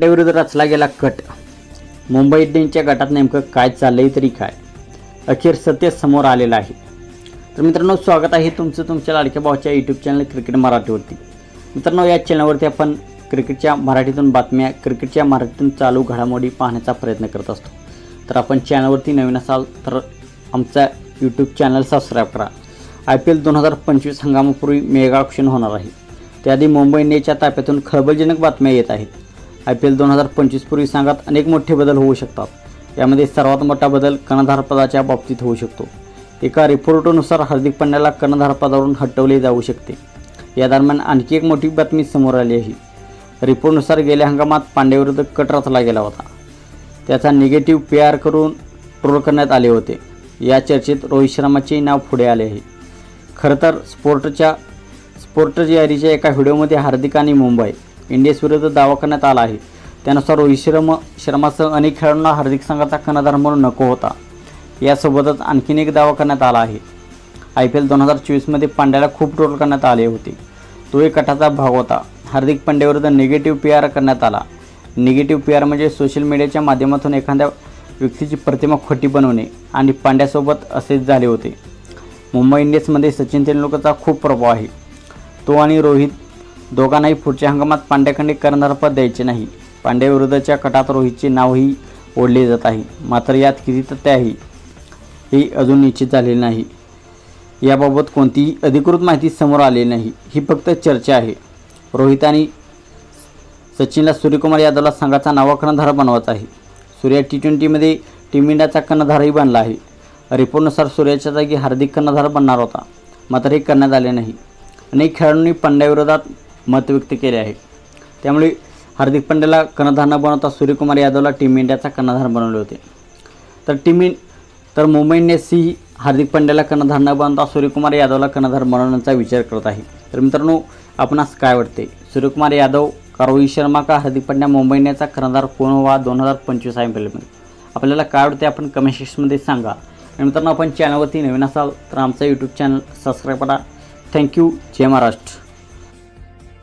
विरुद्ध रचला गेला कट. मुंबई इंडियन्सच्या गटात नेमकं काय चाललंय तरी काय? अखेर सत्य समोर आलेलं आहे. तर मित्रांनो स्वागत आहे तुमचं तुमच्या लाडक्या भावाच्या यूट्यूब चॅनल क्रिकेट मराठीवरती. मित्रांनो या चॅनलवरती आपण क्रिकेटच्या मराठीतून बातम्या क्रिकेटच्या मराठीतून चालू घडामोडी पाहण्याचा प्रयत्न करत असतो. तर आपण चॅनलवरती नवीन असाल तर आमचा यूट्यूब चॅनल सबस्क्राईब करा. आय पी एल दोन हजार पंचवीस हंगामापूर्वी मेगा ऑप्शन होणार आहे. त्याआधी मुंबई इंडियन्सच्या ताफ्यातून खळबळजनक बातम्या येत आहेत. आय पी एल दोन हजार पंचवीसपूर्वी संघात अनेक मोठे बदल होऊ शकतात. यामध्ये सर्वात मोठा बदल कर्णधारपदाच्या बाबतीत होऊ शकतो. एका रिपोर्टनुसार हार्दिक पांड्याला कर्णधारपदावरून हटवले जाऊ शकते. या दरम्यान आणखी एक मोठी बातमी समोर आली आहे. रिपोर्टनुसार गेल्या हंगामात पांड्याविरुद्ध कट रचला गेला होता. त्याचा निगेटिव्ह पी आर करून ट्रोल करण्यात आले होते. या चर्चेत रोहित शर्माचे नाव पुढे आले आहे. खरं तर स्पोर्टच्या स्पोर्ट यारीच्या एका व्हिडिओमध्ये हार्दिक आणि मुंबई इंडियन्स विरुद्ध दावा करण्यात आला आहे. त्यानुसार रोहित शर्मा शर्मासह अनेक खेळाडूंना हार्दिक संघाचा कर्णधार म्हणून नको होता. यासोबतच आणखीन एक दावा करण्यात आला आहे. आय पी एल दोन हजार चोवीसमध्ये पांड्याला खूप ट्रोल करण्यात आले होते. तो एक गटाचा भाग होता. हार्दिक पांड्याविरुद्ध निगेटिव्ह पी आर करण्यात आला. निगेटिव्ह पी आर म्हणजे सोशल मीडियाच्या माध्यमातून एखाद्या व्यक्तीची प्रतिमा खोटी बनवणे आणि पांड्यासोबत असेच झाले होते. मुंबई इंडियन्समध्ये सचिन तेंडुलकरचा खूप प्रभाव आहे. तो आणि रोहित दोघांनाही पुढच्या हंगामात पांड्याकडे कर्णधारपद द्यायचे नाही. पांड्याविरुद्धच्या कटात रोहितचे नावही ओढले जात आहे. मात्र यात किती तथ्य आहे हे अजून निश्चित झालेले नाही. याबाबत कोणतीही अधिकृत माहिती समोर आलेली नाही. ही फक्त चर्चा आहे. रोहित आणि सचिनला सूर्यकुमार यादवला संघाचा नावा कर्णधार बनवायचा आहे. सूर्या टी ट्वेंटीमध्ये टीम इंडियाचा कर्णधारही बनला आहे. रिपोर्टनुसार सूर्याच्या जागी हार्दिक कर्णधार बनणार होता. मात्र हे करण्यात आले नाही. अनेक खेळाडूंनी पंड्याविरोधात मत व्यक्त केले आहे त्यामुळे हार्दिक पंड्याला कर्णधार न बनवता सूर्यकुमार यादवला टीम इंडियाचा कर्णधार बनवले होते. तर टीम इन तर मुंबई इंडियन्स ही हार्दिक पंड्याला कर्णधार न बनवता सूर्यकुमार यादवला कर्णधार बनवण्याचा विचार करत आहे. तर मित्रांनो आपणास काय वाटते? सूर्यकुमार यादव का रोहित शर्मा का हार्दिक पंड्या मुंबई इंडियन्सचा कर्णधार कोण व्हा दोन हजार पंचवीस आय पी एलमध्ये आपल्याला काय वाटते? आपण कमेंट सेक्शनमध्ये सांगा. आणि मित्रांनो आपण चॅनलवरती नवीन असाल तर आमचा यूट्यूब चॅनल सबस्क्राईब करा. थँक्यू जय महाराष्ट्र.